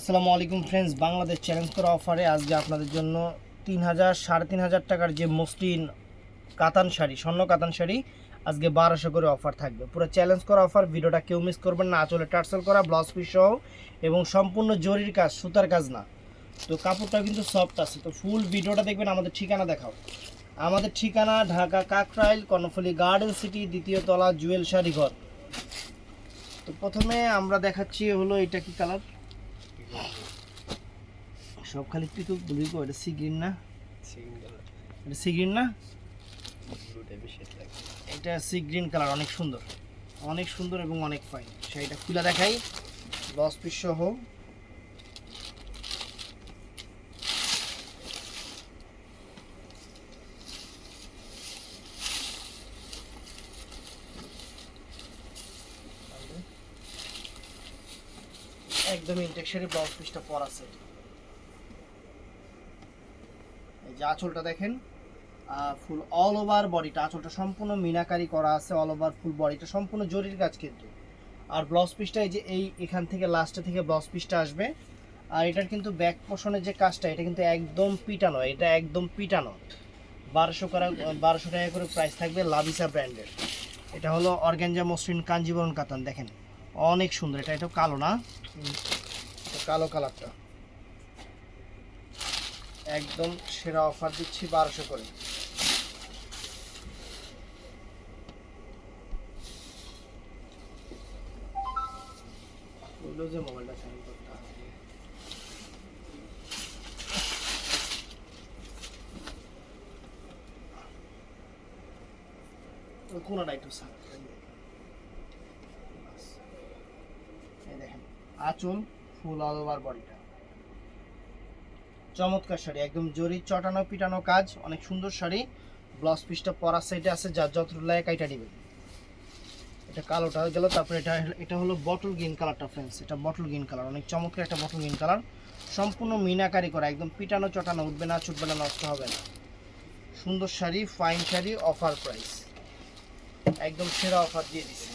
আসসালামু আলাইকুম friends Bangladesh challenge করা অফারে আজকে আপনাদের জন্য তিন হাজার সাড়ে তিন হাজার টাকার যে মসলিন কাতান শাড়ি, স্বর্ণ কাতান শাড়ি, আজকে বারোশো করে অফার থাকবে। পুরো চ্যালেঞ্জ করা অফার ভিডিওটা কেউ মিস করবেন না, আঁচলে টার্সেল করা ব্লাউজ পিস সহ, এবং সম্পূর্ণ জরির কাজ, সুতার কাজ না। তো কাপড়টা কিন্তু সফট আছে, তো ফুল ভিডিওটা দেখবেন, আমাদের ঠিকানা দেখাও। আমাদের ঠিকানা ঢাকা কাকরাইল, কর্ণফুলি গার্ডেন সিটি দ্বিতীয় তলা জুয়েল শাড়ি ঘর তো প্রথমে আমরা দেখাচ্ছি হলো এটা কি কালার সব খালি পিকু বলি কো এটা সি গ্রিন না? এটা সি গ্রিন না? এটা সি গ্রিন কালার অনেক সুন্দর। অনেক সুন্দর এবং অনেক ফাইন সেইটা খুলে দেখাই। দশ পিস সহ। একদম ইনটেক্সারি ব্লাউজ পিসটা পর সেট এই যে আঁচলটা দেখেন ফুল অল ওভার বডিটা আঁচলটা সম্পূর্ণ মিনাকারি করা আছে অল ওভার ফুল বডিটা সম্পূর্ণ জরির কাজ কিন্তু। আর ব্লাউজ পিসটা এই যে এই এখান থেকে লাস্টে থেকে ব্লাউজ পিসটা আসবে, আর এটার কিন্তু ব্যাক পোর্শনের যে কাজটা, এটা কিন্তু একদম পিটানো, এটা একদম পিটানো। বারোশো করা, বারোশো টাকা করে প্রাইস থাকবে লাভিসা ব্র্যান্ডের এটা হলো অর্গ্যানজা মসৃণ কাঞ্জিবরণ কাতান, দেখেন। অনেক সুন্দর, এটা এটা কালো না? কালো কালারটা। একদম সেরা অফার দিচ্ছি বারোশো করে। যে মোবাইলটা করতে একটু দেখেন, আঁচল ফুল অল ওভার বডিটা চমৎকার শাড়ি, একদম জরি চটানো পিটানো কাজ, অনেক সুন্দর শাড়ি। ব্লাউজ পিসটা পরার সাইডে আছে, যার যত লাগে কাইটা নেবেন এটা কালোটা গেল, তারপরে এটা এটা হলো বটল গ্রিন কালারটা ফ্রেন্ডস এটা বটল গ্রিন কালার অনেক চমৎকার একটা বটল গ্রিন কালার সম্পূর্ণ মিনাকারি করা, একদম পিটানো চটানো, উঠবে না, ছুটবে না, নষ্ট হবে না। সুন্দর sari fine sari offer price একদম সেরা অফার দিয়ে দিচ্ছে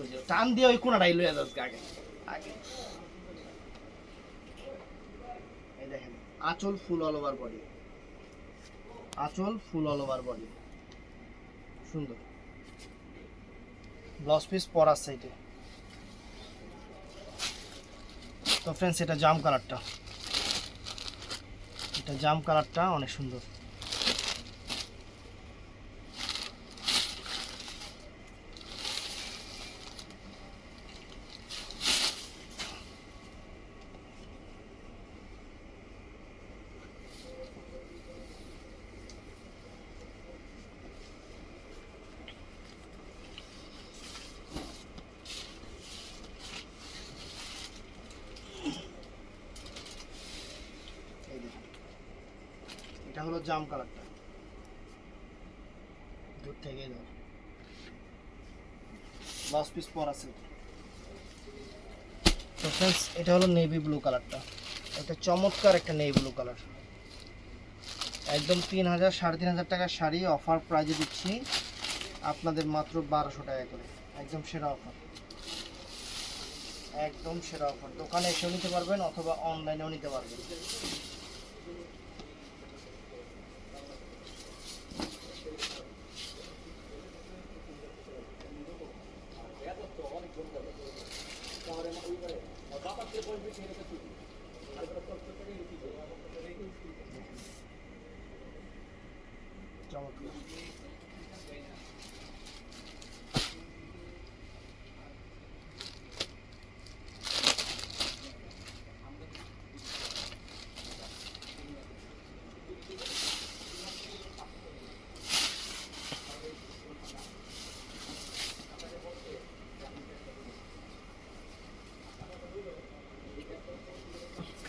ওই যে টান দিয়ে ওই কোনাটাই লয়ে যাচ্ছে আগে। আগে। এই দেখেন, আঁচল ফুল অল ওভার বডি আঁচল ফুল অল ওভার বডি সুন্দর। ব্লাউজ পিস পরার সাইডে তো ফ্রেন্ডস এটা জাম কালারটা এটা জাম কালারটা অনেক সুন্দর এই দেখেন এটা হলো জাম কালারটা। দূর থেকে ধর। ব্লাউজ পিস পর আছে তো ফ্রেন্ডস এটা হলো নেভি ব্লু কালারটা। এটা চমৎকার একটা নেভি ব্লু কালার একদম তিন হাজার, সাড়ে তিন হাজার টাকার শাড়ি অফার প্রাইজে দিচ্ছি। আপনাদের মাত্র বারোশো টাকা করে। একদম সেরা অফার একদম সেরা অফার দোকানে এসেও নিতে পারবেন অথবা অনলাইনেও নিতে পারবেন। চমৎকার।